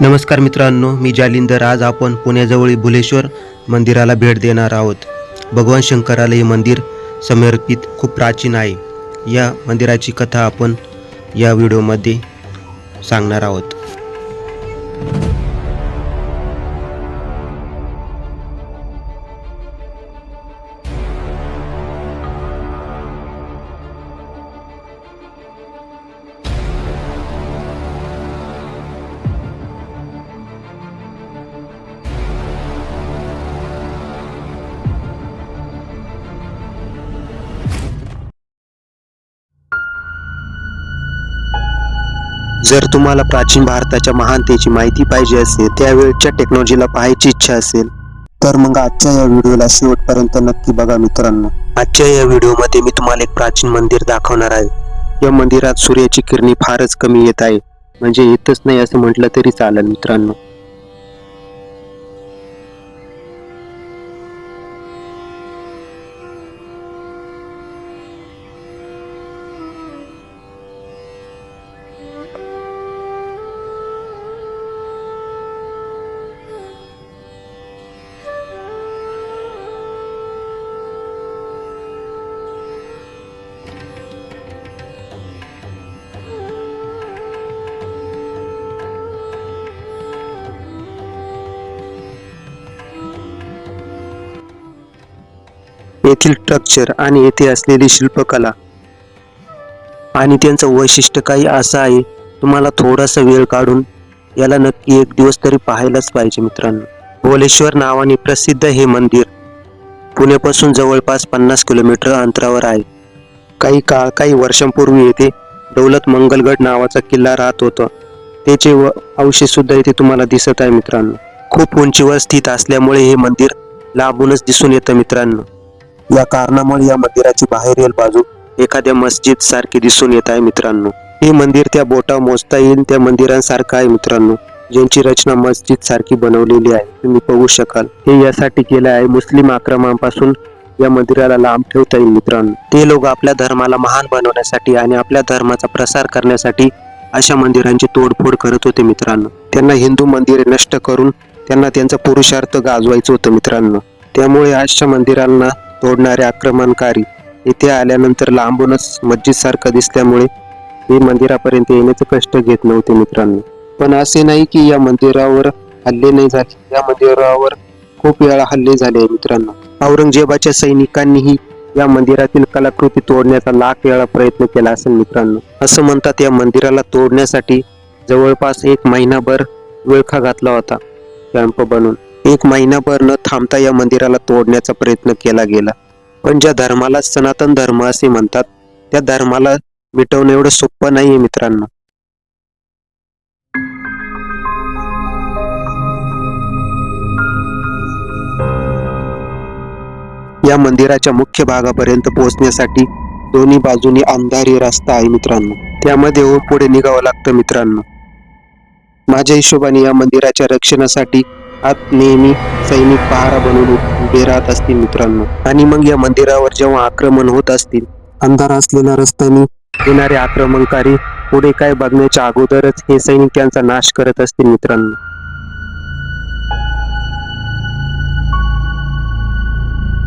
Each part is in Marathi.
नमस्कार मित्रांनो मी जालिंदर आज आपण पुण्याजवळील भुलेश्वर मंदिराला भेट देणार आहोत. भगवान शंकराला हे मंदिर समर्पित खूप प्राचीन आहे. या मंदिराची कथा आपण या व्हिडिओमध्ये सांगणार आहोत. जर तुम्हाला प्राचीन भारताच्या महानतेची माहिती पाहिजे असेल त्यावेळच्या टेक्नॉलॉजीला पाहायची इच्छा असेल तर मग आजच्या या व्हिडिओला शेवटपर्यंत नक्की बघा मित्रांनो. आजच्या या व्हिडिओमध्ये मी तुम्हाला एक प्राचीन मंदिर दाखवणार आहे. या मंदिरात सूर्याची किरणे फारच कमी येत आहे. म्हणजे येतच नाही असं म्हटलं तरी चालेल मित्रांनो. येथील स्ट्रक्चर आणि येथे असलेली शिल्पकला आणि त्यांचं वैशिष्ट्य काही असं आहे तुम्हाला थोडासा वेळ काढून याला नक्की एक दिवस तरी पाहायलाच पाहिजे मित्रांनो. भोलेश्वर नावाने प्रसिद्ध हे मंदिर पुण्यापासून जवळपास पन्नास किलोमीटर अंतरावर आहे. काही काळ काही वर्षांपूर्वी येथे दौलत मंगलगड नावाचा किल्ला राहत होता. त्याचे व अवशेषसुद्धा येथे तुम्हाला दिसत आहे मित्रांनो. खूप उंचीवर स्थित असल्यामुळे हे मंदिर लांबूनच दिसून येतं मित्रांनो. या कारणामुळे या मंदिराची बाहेरील बाजू एखाद्या मस्जिद सारखी दिसून येत आहे मित्रांनो. हे मंदिर त्या बोटा मोजता येईल त्या मंदिरांसारखं आहे मित्रांनो. ज्यांची रचना मस्जिद सारखी बनवलेली आहे. तुम्ही बघू शकाल. हे यासाठी केलं आहे मुस्लिम आक्रमणापासून या मंदिराला लांब ठेवता येईल मित्रांनो. ते लोक आपल्या धर्माला महान बनवण्यासाठी आणि आपल्या धर्माचा प्रसार करण्यासाठी अशा मंदिरांची तोडफोड करत होते मित्रांनो. त्यांना हिंदू मंदिरे नष्ट करून त्यांना त्यांचा पुरुषार्थ गाजवायचं होतं मित्रांनो. त्यामुळे अशा मंदिरांना तोडणारे आक्रमणकारी इथे आल्यानंतर लांबूनच मस्जिदसारखं दिसल्यामुळे हे मंदिरापर्यंत येण्याचे कष्ट घेत नव्हते मित्रांनो. पण असे नाही की या मंदिरावर हल्ले नाही झाले. या मंदिरावर खूप वेळा हल्ले झाले मित्रांनो. औरंगजेबाच्या सैनिकांनीही या मंदिरातील कलाकृती तोडण्याचा लाख वेळा प्रयत्न केला असेल मित्रांनो. असं म्हणतात या मंदिराला तोडण्यासाठी जवळपास एक महिनाभर वेळखा घातला होता कॅम्प बनवून एक महिनाभर न थांबता या मंदिराला तोडण्याचा प्रयत्न केला गेला. पण ज्या धर्माला सनातन धर्म असे म्हणतात त्या धर्माला मिटवणं एवढं सोपं नाहीये मित्रांनो. या मंदिराच्या मुख्य भागापर्यंत पोहोचण्यासाठी दोन्ही बाजूनी अंधारी रस्ता आहे मित्रांनो. त्यामध्ये हो पुढे निघावं लागतं मित्रांनो. माझ्या हिशोबाने या मंदिराच्या रक्षणासाठी आत नेहमी सैनिक पहारा बनून उभे राहत असतील मित्रांनो. आणि मग या मंदिरावर जेव्हा आक्रमण होत असतील अंधार असलेल्या रस्त्याने येणारे आक्रमणकारी पुढे काय बघण्याच्या अगोदरच हे सैनिक त्यांचा नाश करत असतील मित्रांनो.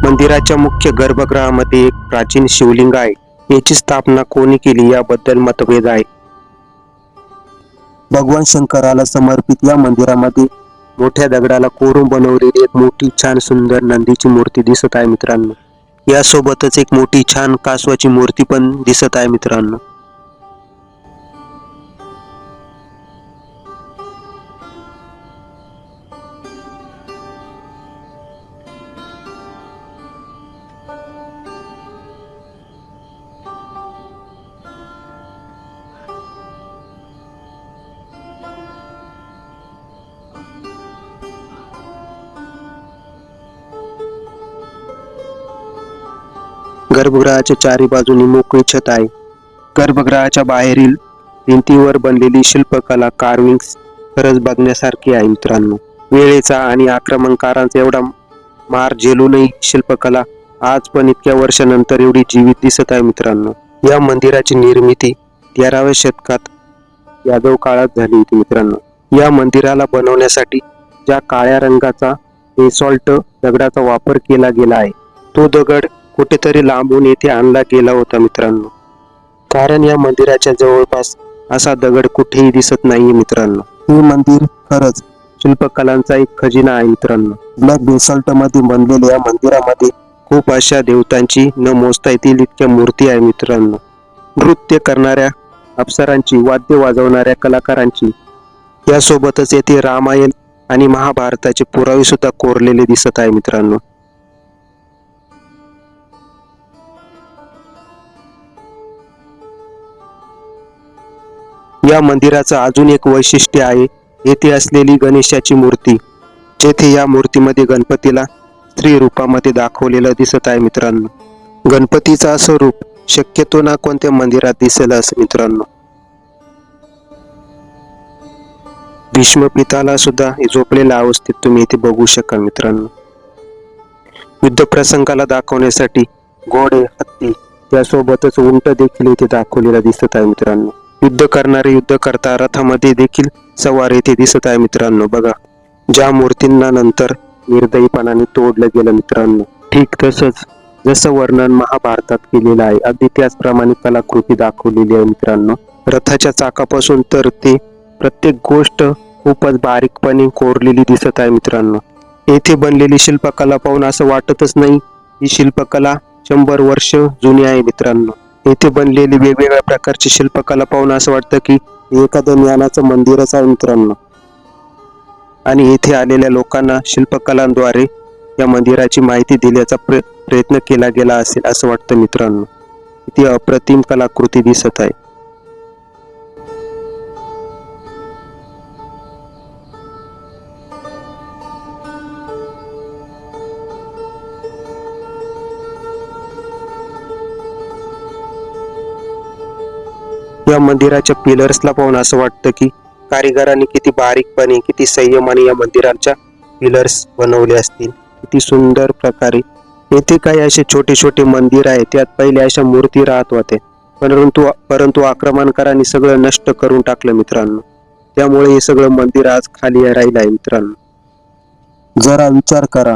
मंदिराच्या मुख्य गर्भगृहामध्ये एक प्राचीन शिवलिंग आहे. याची स्थापना कोणी केली याबद्दल मतभेद आहे. भगवान शंकराला समर्पित या मंदिरामध्ये मोठ्या दगडाला कोरून बनवलेली एक मोठी छान सुंदर नंदीची मूर्ती दिसत आहे मित्रांनो. यासोबतच एक मोठी छान कासवाची मूर्ती पण दिसत आहे मित्रांनो. गर्भगृहाच्या चारी बाजूनी मोकळी छत आहे. गर्भगृहाच्या बाहेरील भिंतीवर बनलेली शिल्पकला कार्विंग्स खरंच बघण्यासारखी आहे मित्रांनो. वेळेचा आणि आक्रमणकारांचा एवढा मार झेलूनही शिल्पकला आज पण इतक्या वर्षानंतर एवढी जीवित दिसत आहे मित्रांनो. या मंदिराची निर्मिती तेराव्या शतकात यादव काळात झाली होती मित्रांनो. या मंदिराला बनवण्यासाठी ज्या काळ्या रंगाचा बेसॉल्ट दगडाचा वापर केला गेला आहे तो दगड कुठेतरी लांबून येथे आणला गेला होता मित्रांनो. कारण या मंदिराच्या जवळपास असा दगड कुठेही दिसत नाहीये मित्रांनो. हे मंदिर खरंच शिल्पकलांचा एक खजिना आहे मित्रांनो. ब्लॅक बेसॉल्टमध्ये बनलेल्या या मंदिरामध्ये खूप अशा देवतांची न मोजता येतील इतक्या मूर्ती आहे मित्रांनो. नृत्य करणाऱ्या अप्सरांची वाद्य वाजवणाऱ्या कलाकारांची यासोबतच येथे रामायण आणि महाभारताचे पुरावे सुद्धा कोरलेले दिसत आहे मित्रांनो. या मंदिराचं अजून एक वैशिष्ट्य आहे येथे असलेली गणेशाची मूर्ती. जेथे या मूर्तीमध्ये गणपतीला स्त्री रूपामध्ये दाखवलेलं दिसत आहे मित्रांनो. गणपतीचा असं रूप शक्यतो ना कोणत्या मंदिरात दिसेल असं मित्रांनो. भीष्म पिताला सुद्धा झोपलेल्या अवस्थेत तुम्ही इथे बघू शकाल मित्रांनो. युद्ध प्रसंगाला दाखवण्यासाठी घोडे हत्ती त्यासोबतच उंट देखील इथे दाखवलेला दिसत आहे मित्रांनो. युद्ध करणारे युद्ध करता रथामध्ये देखील सवार येथे दिसत आहे मित्रांनो. बघा ज्या मूर्तींना नंतर निर्दयीपणाने तोडलं गेलं मित्रांनो. ठीक तसंच जसं वर्णन महाभारतात केलेलं आहे अगदी त्याचप्रमाणे कलाकृती दाखवलेली आहे मित्रांनो. रथाच्या चाकापासून तर ते प्रत्येक गोष्ट खूपच बारीकपणे कोरलेली दिसत आहे मित्रांनो. येथे बनलेली शिल्पकला पाहून असं वाटतच नाही ही शिल्पकला शंभर वर्ष जुनी आहे मित्रांनो. येथे बनलेली वेगवेगळ्या प्रकारची शिल्पकला पाहून असं वाटतं की एखादं ज्ञानाचं मंदिरच आहे मित्रांनो. आणि येथे आलेल्या लोकांना शिल्पकलांद्वारे या मंदिराची माहिती दिल्याचा प्रयत्न केला गेला असेल असं वाटतं मित्रांनो. इथे अप्रतिम कलाकृती दिसत आहे. या मंदिराच्या पिलर्सला पाहून असं वाटतं की कारीगरांनी किती बारीकपणे किती संयमाने या मंदिराच्या पिलर्स बनवले असतील. किती सुंदर प्रकारे. येथे काही असे छोटे छोटे मंदिर आहे त्यात पहिले अशा मूर्ती राहत होते परंतु परंतु आक्रमणकारांनी सगळं नष्ट करून टाकलं मित्रांनो. त्यामुळे हे सगळं मंदिर आज खाली राहिलं आहे मित्रांनो. जरा विचार करा.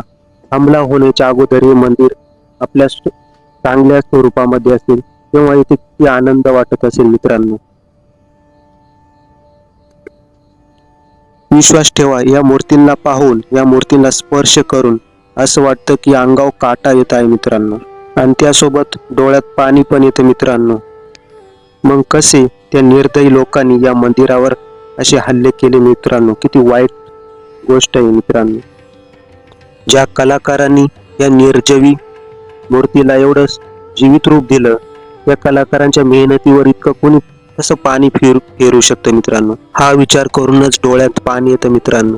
हमला होण्याच्या अगोदर हे मंदिर आपल्या चांगल्या स्वरूपामध्ये असेल. तेव्हा इथे किती आनंद वाटत असेल मित्रांनो. विश्वास ठेवा या मूर्तींना पाहून या मूर्तींना स्पर्श करून असं वाटतं की अंगाव काटा येत आहे मित्रांनो. आणि त्यासोबत डोळ्यात पाणी पण येतं मित्रांनो. मग कसे त्या निर्दयी लोकांनी या मंदिरावर असे हल्ले केले मित्रांनो? किती वाईट गोष्ट आहे मित्रांनो. ज्या कलाकारांनी या निर्जवी मूर्तीला एवढं जीवित रूप दिलं या कलाकारांच्या मेहनतीवर इतकं कोणी असं पाणी फिर फेरू शकतं मित्रांनो? हा विचार करूनच डोळ्यात पाणी येतं मित्रांनो.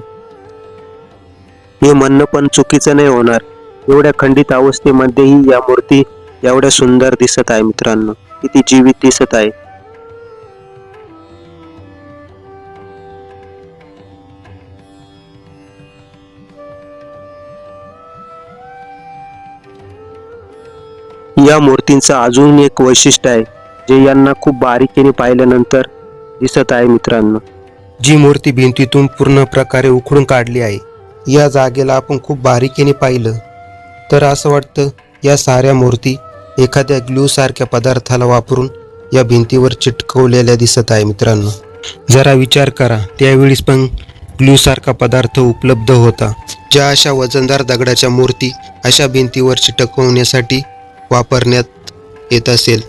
हे म्हणणं पण चुकीचं नाही होणार. एवढ्या खंडित अवस्थेमध्येही या मूर्ती एवढ्या सुंदर दिसत आहे मित्रांनो. किती जीवित दिसत आहे. या मूर्तींचं अजून एक वैशिष्ट्य आहे जे यांना खूप बारीकीने पाहिल्यानंतर दिसत आहे मित्रांनो. जी मूर्ती भिंतीतून पूर्ण प्रकारे उखडून काढली आहे या जागेला आपण खूप बारीकीने पाहिलं. तर असं वाटतं या साऱ्या मूर्ती एखाद्या ग्लू सारख्या पदार्थाला वापरून या भिंतीवर चिटकवलेल्या दिसत आहे मित्रांनो. जरा विचार करा त्यावेळीस पण ग्लू सारखा पदार्थ उपलब्ध होता. ज्या अशा वजनदार दगडाच्या मूर्ती अशा भिंतीवर चिटकवण्यासाठी वापरण्यात येत असेल.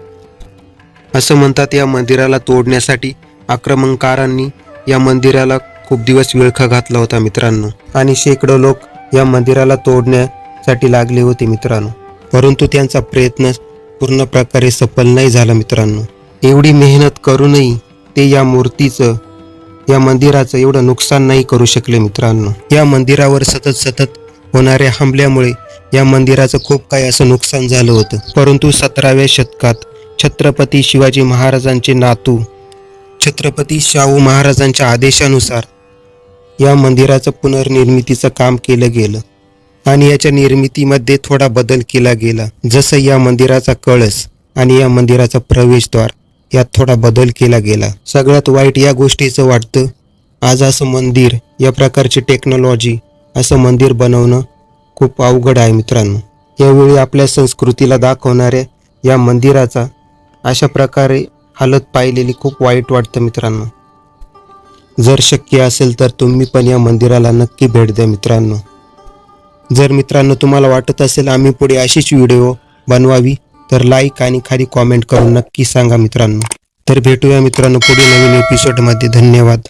असं म्हणतात या मंदिराला तोडण्यासाठी आक्रमणकारांनी या मंदिराला खूप दिवस विळखा घातला होता मित्रांनो. आणि शेकडो लोक या मंदिराला तोडण्यासाठी लागले होते मित्रांनो. परंतु त्यांचा प्रयत्न पूर्ण प्रकारे सफल नाही झाला मित्रांनो. एवढी मेहनत करूनही ते या मूर्तीचं या मंदिराचं एवढं नुकसान नाही करू शकले मित्रांनो. या मंदिरावर सतत सतत होणाऱ्या हमल्यामुळे या मंदिराचं खूप काही असं नुकसान झालं होतं. परंतु सतराव्या शतकात छत्रपती शिवाजी महाराजांचे नातू छत्रपती शाहू महाराजांच्या आदेशानुसार या मंदिराचं पुनर्निर्मितीचं काम केलं गेलं आणि याच्या निर्मितीमध्ये थोडा बदल केला गेला. जसं या मंदिराचा कळस आणि या मंदिराचा प्रवेशद्वार यात थोडा बदल केला गेला. सगळ्यात वाईट या गोष्टीचं वाटतं आज असं मंदिर या प्रकारची टेक्नॉलॉजी असं मंदिर बनवणं खूप अवघड आहे मित्रांनो. यावेळी आपल्या संस्कृतीला दाखवणाऱ्या या मंदिराचा अशा प्रकारे हालत पाहिलेली खूप वाईट वाटतं मित्रांनो. जर शक्य असेल तर तुम्ही पण या मंदिराला नक्की भेट द्या मित्रांनो. जर मित्रांनो तुम्हाला वाटत असेल आम्ही पुढे अशीच व्हिडिओ बनवावी तर लाईक आणि खाली कॉमेंट करून नक्की सांगा मित्रांनो. तर भेटूया मित्रांनो पुढे नवीन एपिसोडमध्ये धन्यवाद.